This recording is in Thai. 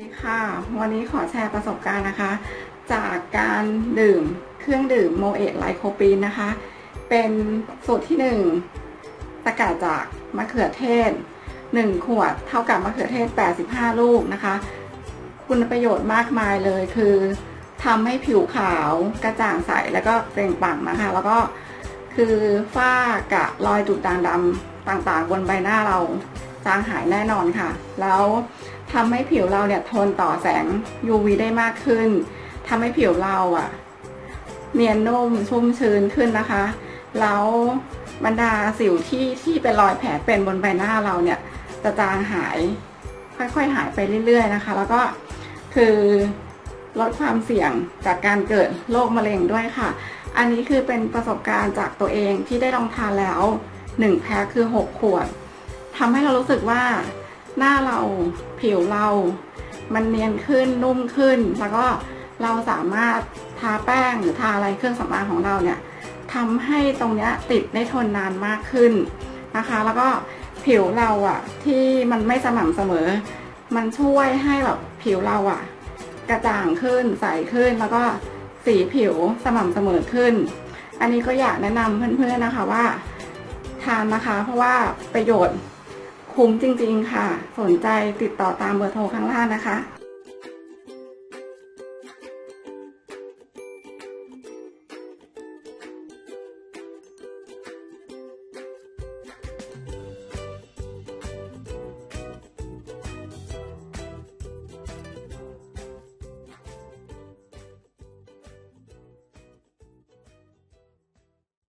ดีค่ะ วันนี้ขอแชร์ประสบการณ์นะคะ จากการดื่มเครื่องดื่มโมเอะไลโคปีนนะคะ เป็นสูตรที่หนึ่งสกัดจากมะเขือเทศ 1 ขวดเท่ากับมะเขือเทศ 85 ลูกนะคะ คุณประโยชน์มากมายเลยคือทำให้ผิวขาวกระจ่างใสแล้วก็เปล่งปลั่งนะคะ แล้วก็คือฝ้ากะรอยจุดด่างดำต่างๆ บนใบหน้าเรา จางหายแน่นอนค่ะ แล้วทำให้ผิวเราเนี่ยทนต่อแสง UV ได้มากขึ้นทำให้ผิวเราอะเนียนนุ่มชุ่มชื้นขึ้นนะคะ แล้วบรรดาสิวที่ที่เป็นรอยแผลเป็นบนใบหน้าเราเนี่ยจะจางหาย ค่อยๆหายไปเรื่อย ๆนะคะ แล้วก็คือลดความเสี่ยงจากการเกิดโรคมะเร็งด้วยค่ะ อันนี้คือเป็นประสบการณ์จากตัวเองที่ได้ลองทานแล้ว 1 แพ็คคือ 6 ขวด ทำให้เรารู้สึกว่าหน้าเราผิวเรา มันเนียนขึ้นนุ่มขึ้น แล้วก็เราสามารถทาแป้งหรือทาอะไรเครื่องสำอางของเราเนี่ยทำให้ตรงเนี้ยติดได้ทนนานมากขึ้นนะคะ แล้วก็ผิวเราอะที่มันไม่สม่ำเสมอ มันช่วยให้แบบผิวเราอะกระจ่างขึ้นใสขึ้นแล้วก็สีผิวสม่ำเสมอขึ้น อันนี้ก็อยากแนะนำเพื่อนๆนะคะว่า ทานนะคะ เพราะว่าประโยชน์ คุ้มจริง ๆ ค่ะ สนใจติดต่อตามเบอร์โทรข้างล่างนะคะ